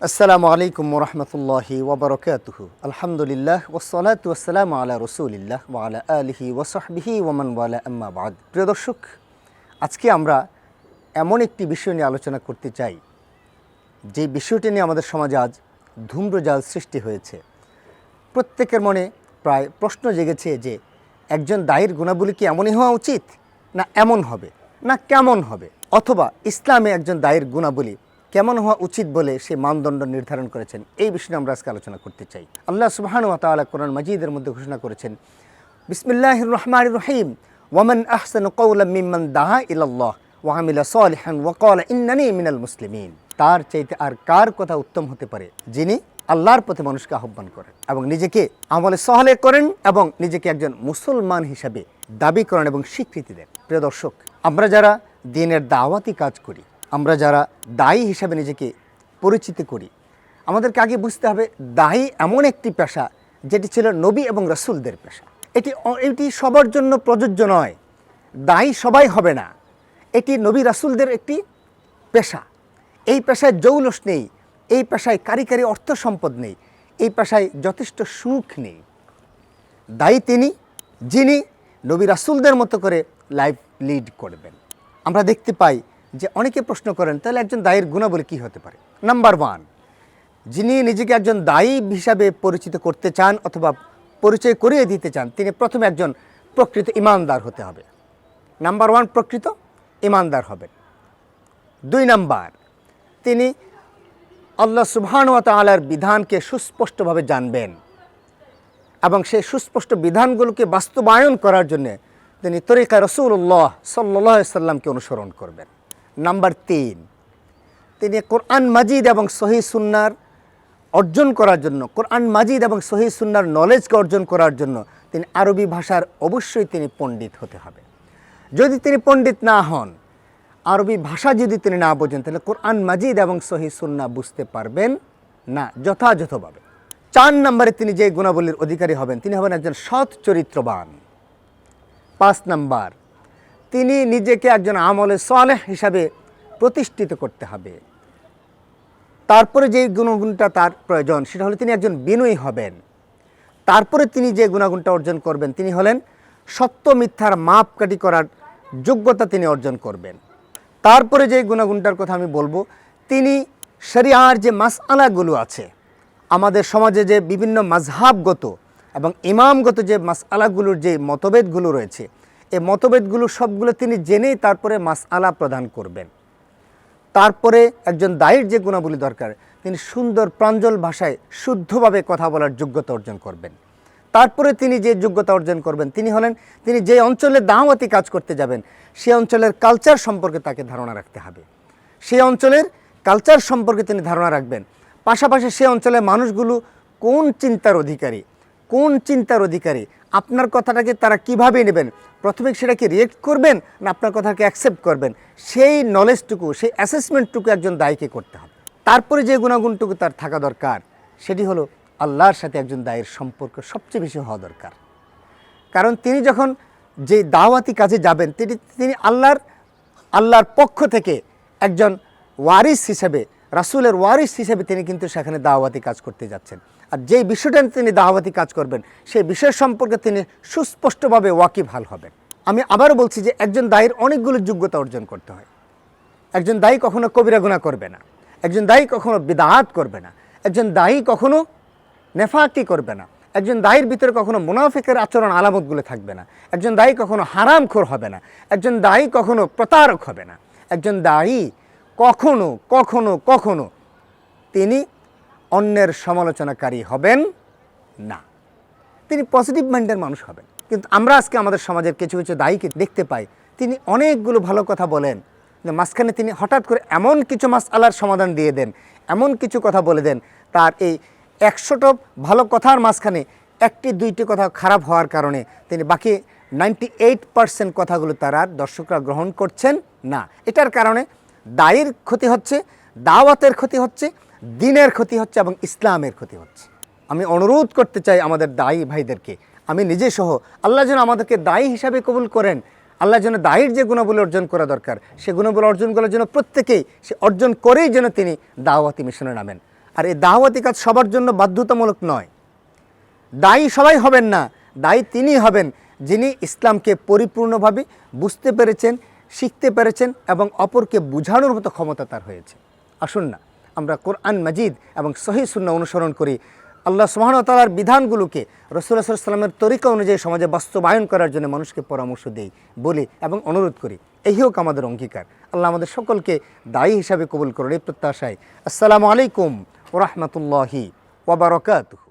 আসসালামু আলাইকুম রহমতুল্লাহি ওবরকাতুহু আলহামদুলিল্লাহ ওসলাত ওসালাম আলা রসুলিল্লাহ ওয়ালা আলিহি ওসহবিহি ওমান ওয়ালা, আম্মা বাদ। প্রিয় দর্শক, আজকে আমরা এমন একটি বিষয় নিয়ে আলোচনা করতে চাই। যে বিষয়টি নিয়ে আমাদের সমাজে আজ ধূম্রজাল সৃষ্টি হয়েছে। প্রত্যেকের মনে প্রায় প্রশ্ন জেগেছে যে, একজন দায়ের গুণাবলী কি এমনই হওয়া উচিত? না এমন হবে? না কেমন হবে? অথবা ইসলামে একজন দায়ের গুণাবলী কেমন হওয়া উচিত বলে সে মানদণ্ড নির্ধারণ করেছেন? এই বিষয়ে আমরা আজকে আলোচনা করতে চাই। আল্লাহ সুবহানু তাআলা কোরআন মাজিদের মধ্যে ঘোষণা করেছেন, বিসমিল্লাহির রহমানির রহিম, ওয়ামান আহসান কওলাম মিম্মান দাআ ইলাল্লাহ, ওয়া আমিলা সালিহান, ওয়া ক্বালা ইন্নানি মিনাল মুসলিমিন। তার চাইতে আর কার কথা উত্তম হতে পারে? যিনি আল্লাহর পথে মানুষকে আহ্বান করেন এবং নিজেকে আমলে সহলে করেন এবং নিজেকে একজন মুসলমান হিসাবে দাবি করেন এবং স্বীকৃতি দেন। প্রিয় দর্শক, আমরা যারা দিনের দাওয়াতি কাজ করি আমরা যারা দায়ী হিসাবে নিজেকে পরিচিত করি, আমাদেরকে আগে বুঝতে হবে দায়ী এমন একটি পেশা যেটি ছিল নবী এবং রসুলদের পেশা। এটি এটি সবার জন্য প্রযোজ্য নয়। দায়ী সবাই হবে না। এটি নবী রাসুলদের একটি পেশা। এই পেশায় জৌলস নেই, এই পেশায় কারিকারি অর্থ সম্পদ নেই, এই পেশায় যথেষ্ট সুখ নেই। দায়ী তিনি, যিনি নবী রাসুলদের মতো করে লাইফ লিড করবেন। আমরা দেখতে পাই যে অনেকে প্রশ্ন করেন, তাহলে একজন দায়ের গুণাবলী কী হতে পারে? নাম্বার ওয়ান যিনি নিজেকে একজন দায়ী হিসাবে পরিচিত করতে চান অথবা পরিচয় করিয়ে দিতে চান, তিনি প্রথমে একজন প্রকৃত ইমানদার হতে হবে। নাম্বার ওয়ান প্রকৃত ইমানদার হবেন। দুই নাম্বার, তিনি আল্লাহ সুবহান ওয়া তাআলার বিধানকে সুস্পষ্টভাবে জানবেন এবং সেই সুস্পষ্ট বিধানগুলোকে বাস্তবায়ন করার জন্যে তিনি তরিকা রসুল্লাহ সাল্লাহ সাল্লামকে অনুসরণ করবেন। নাম্বার তিন। তিনি কোরআন মাজিদ এবং সহি সুন্নার অর্জন করার জন্য, কোরআন মাজিদ এবং সহি সুন্নার নলেজকে অর্জন করার জন্য তিনি আরবি ভাষার অবশ্যই তিনি পণ্ডিত হতে হবে। যদি তিনি পণ্ডিত না হন, আরবি ভাষা যদি তিনি না বোঝেন, তাহলে কোরআন মাজিদ এবং সহি সুন্না বুঝতে পারবেন না, যথাযথভাবে। চার নম্বরে তিনি যে গুণাবলীর অধিকারী হবেন, তিনি হবেন একজন সৎ চরিত্রবান। পাঁচ নাম্বার তিনি নিজেকে একজন আমলে সালেহ হিসাবে প্রতিষ্ঠিত করতে হবে। তারপরে যে গুণগুণটা তার প্রয়োজন, সেটা হলো তিনি একজন বিনয়ী হবেন। তারপরে তিনি যে গুণাগুণটা অর্জন করবেন, তিনি হলেন সত্য মিথ্যার মাপকাঠি করার যোগ্যতা তিনি অর্জন করবেন। তারপরে যে গুণাগুণটার কথা আমি বলব, তিনি শরিয়ার যে মাসআলাগুলো আছে, আমাদের সমাজে যে বিভিন্ন মাঝহাবগত এবং ইমামগত যে মাসআলাগুলোর যে মতভেদগুলো রয়েছে এই মতভেদগুলো সবগুলো তিনি জেনেই তারপরে মাস আলা প্রদান করবেন। তারপরে একজন দায়ের যে গুণাবলী দরকার, তিনি সুন্দর প্রাঞ্জল ভাষায় শুদ্ধভাবে কথা বলার যোগ্যতা অর্জন করবেন। তারপরে তিনি যে যোগ্যতা অর্জন করবেন, তিনি হলেন, তিনি যে অঞ্চলে দাওয়াতি কাজ করতে যাবেন সেই অঞ্চলের কালচার সম্পর্কে তাকে ধারণা রাখতে হবে। সেই অঞ্চলের কালচার সম্পর্কে তিনি ধারণা রাখবেন। পাশাপাশি সেই অঞ্চলের মানুষগুলো কোন চিন্তার অধিকারী কোন চিন্তার অধিকারী? আপনার কথাটাকে তারা কীভাবে নেবেন? প্রথমে সেটাকে রিয়েক্ট করবেন না আপনার কথাকে অ্যাকসেপ্ট করবেন? সেই নলেজটুকু সেই অ্যাসেসমেন্টটুকু একজন দায়ীকে করতে হবে। তারপরে যে গুণাগুণটুকু তার থাকা দরকার, সেটি হলো আল্লাহর সাথে একজন দায়ের সম্পর্ক সবচেয়ে বেশি হওয়া দরকার। কারণ তিনি যখন যে দাওয়াতি কাজে যাবেন, তিনি তিনি আল্লাহর আল্লাহর পক্ষ থেকে একজন ওয়ারিস হিসেবে রাসূলের ওয়ারিস হিসেবে তিনি কিন্তু সেখানে দাওয়াতি কাজ করতে যাচ্ছেন। আর যেই বিষয়টা তিনি দাওয়াতি কাজ করবেন, সেই বিষয় সম্পর্কে তিনি সুস্পষ্টভাবে ওয়াকিবহাল হবেন। আমি আবারও বলছি যে একজন দায়ের অনেকগুলো যোগ্যতা অর্জন করতে হয়। একজন দায়ী কখনো কবিরা গুনাহ করবে না। একজন দায়ী কখনো বিদাহাত করবে না। একজন দায়ী কখনো নেফাকি করবে না। একজন দায়ীর ভিতরে কখনো মুনাফিকের আচরণ আলামতগুলো থাকবে না। একজন দায়ী কখনো হারামখোর হবে না। একজন দায়ী কখনো প্রতারক হবে না। একজন দায়ী কখনো কখনো কখনো তিনি অন্যের সমালোচনাকারী হবেন না। তিনি পজিটিভ মাইন্ডের মানুষ হবেন। কিন্তু আমরা আজকে আমাদের সমাজের কিছু কিছু দায়ীকে দেখতে পাই। তিনি অনেকগুলো ভালো কথা বলেন। মাঝখানে তিনি হঠাৎ করে এমন কিছু মাস আলার সমাধান দিয়ে দেন, এমন কিছু কথা বলে দেন, তার এই একশোটা ভালো কথার মাঝখানে একটি, দুইটি কথা খারাপ হওয়ার কারণে তিনি বাকি নাইনটি এইট পার্সেন্ট কথাগুলো তারা দর্শকরা গ্রহণ করছেন না। এটার কারণে দায়ের ক্ষতি হচ্ছে, দাওয়াতের ক্ষতি হচ্ছে, দিনের ক্ষতি হচ্ছে এবং ইসলামের ক্ষতি হচ্ছে। আমি অনুরোধ করতে চাই আমাদের দায়ী ভাইদেরকে, আমি নিজে সহ, আল্লাহ যেন আমাদেরকে দায়ী হিসাবে কবুল করেন। আল্লাহ যেন দায়ের যে গুণাবলী অর্জন করা দরকার, সে গুণাবলী অর্জন করার জন্য প্রত্যেকেই, সে অর্জন করেই যেন তিনি দাওয়াতি মিশনে নামেন। আর এই দাওয়াতি কাজ সবার জন্য বাধ্যতামূলক নয়। দায়ী সবাই হবেন না, দায়ী তিনি হবেন যিনি ইসলামকে পরিপূর্ণভাবে বুঝতে পেরেছেন শিখতে পেরেছেন এবং অপরকে বুঝানোর মতো ক্ষমতা তার হয়েছে। আসুন না, আমরা কোরআন মাজিদ এবং সহি সুন্না অনুসরণ করি। আল্লাহ সুবাহতালার বিধানগুলোকে রসুল্লাহ সাল্লামের তরিকা অনুযায়ী সমাজে বাস্তবায়ন করার জন্য মানুষকে পরামর্শ দেই বলি এবং অনুরোধ করি। এই হোক আমাদের অঙ্গীকার। আল্লাহ আমাদের সকলকে দায়ী হিসাবে কবুল করুন এই প্রত্যাশায়। আসসালামু আলাইকুম ওরহমতুল্লাহি ওবরকাতুহ